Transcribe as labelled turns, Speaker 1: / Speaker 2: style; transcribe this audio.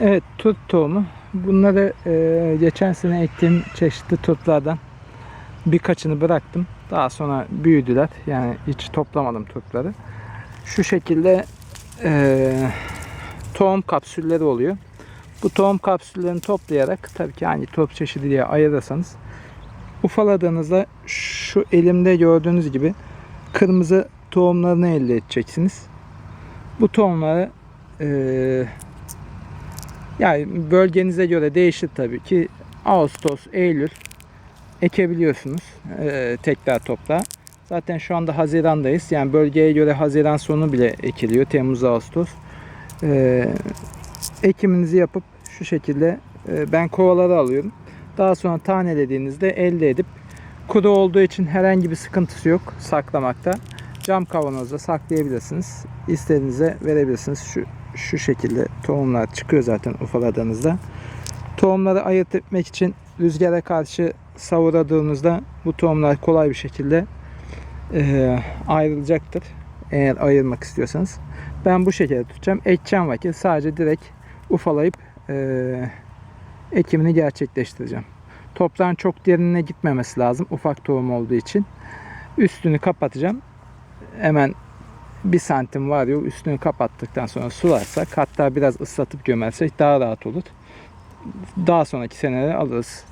Speaker 1: Evet tut tohumu. Bunları e, geçen sene ektiğim çeşitli turtlardan birkaçını bıraktım. Daha sonra büyüdüler. Yani hiç toplamadım turtları. Şu şekilde e, tohum kapsülleri oluyor. Bu tohum kapsüllerini toplayarak tabii ki hangi top çeşidi diye ayırırsanız ufaladığınızda şu elimde gördüğünüz gibi kırmızı tohumlarını elde edeceksiniz. Bu tohumları eee yani bölgenize göre değişir tabii ki. Ağustos, Eylül ekebiliyorsunuz eee, tekrar toprağa. Zaten şu anda Haziran'dayız. Yani bölgeye göre Haziran sonu bile ekiliyor. Temmuz, Ağustos. Eee, ekiminizi yapıp şu şekilde eee, ben kovaları alıyorum. Daha sonra tanelediğinizde elde edip kuru olduğu için herhangi bir sıkıntısı yok saklamakta. Cam kavanozda saklayabilirsiniz. İstediğinize verebilirsiniz. Şu şu şekilde tohumlar çıkıyor zaten ufaladığınızda. Tohumları ayırt etmek için rüzgara karşı savuradığınızda bu tohumlar kolay bir şekilde eee, ayrılacaktır. Eğer ayırmak istiyorsanız. Ben bu şekilde tutacağım. Ekeceğim vakit sadece direkt ufalayıp eee, ekimini gerçekleştireceğim. Toprağın çok derinine gitmemesi lazım. Ufak tohum olduğu için. Üstünü kapatacağım. Hemen bir santim var ya üstünü kapattıktan sonra sularsak hatta biraz ıslatıp gömersek daha rahat olur. Daha sonraki senelere alırız.